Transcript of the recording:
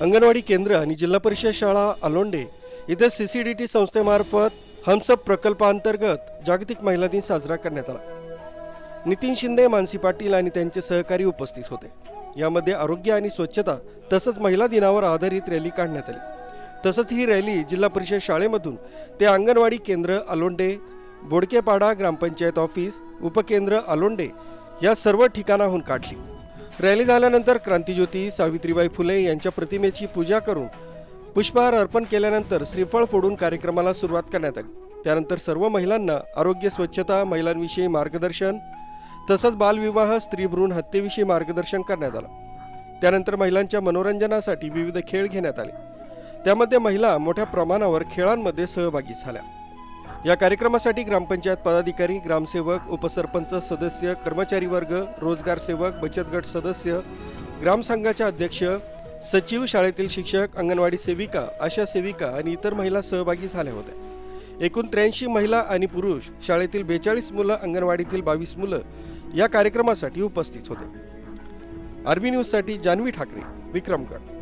अंगणवाडी केंद्र आणि जिल्हा परिषद शाळा अलोंडे इथे सी सी डी टी संस्थेमार्फत हमसप प्रकल्पांतर्गत जागतिक महिला दिन साजरा करण्यात आला. नितीन शिंदे मानसी पाटील आणि त्यांचे सहकारी उपस्थित होते. यामध्ये आरोग्य आणि स्वच्छता तसंच महिला दिनावर आधारित रॅली काढण्यात आली. तसंच ही रॅली जिल्हा परिषद शाळेमधून ते अंगणवाडी केंद्र अलोंडे बोडकेपाडा ग्रामपंचायत ऑफिस उपकेंद्र अलोंडे या सर्व ठिकाणाहून काढली. रॅली झाल्यानंतर क्रांतीज्योती सावित्रीबाई फुले यांच्या प्रतिमेची पूजा करून पुष्पहार अर्पण केल्यानंतर श्रीफळ फोडून कार्यक्रमाला सुरुवात करण्यात आली. त्यानंतर सर्व महिलांना आरोग्य स्वच्छता महिलांविषयी मार्गदर्शन तसंच बालविवाह स्त्रीभ्रूण हत्येविषयी मार्गदर्शन करण्यात आलं. त्यानंतर महिलांच्या मनोरंजनासाठी विविध खेळ घेण्यात आले. त्यामध्ये महिला मोठ्या प्रमाणावर खेळांमध्ये सहभागी झाल्या. या कार्यक्रमासाठी ग्रामपंचायत पदाधिकारी ग्रामसेवक उपसरपंच सदस्य कर्मचारी वर्ग रोजगार सेवक बचत गट सदस्य ग्रामसंघाचे अध्यक्ष सचिव शाळेतील शिक्षक अंगणवाडी सेविका आशा सेविका आणि इतर महिला सहभागी झाल्या होत्या. एकूण त्र्याऐंशी महिला आणि पुरुष शाळेतील बेचाळीस मुलं अंगणवाडीतील बावीस मुलं या कार्यक्रमासाठी उपस्थित होते. आरबी न्यूजसाठी जान्हवी ठाकरे विक्रमगड.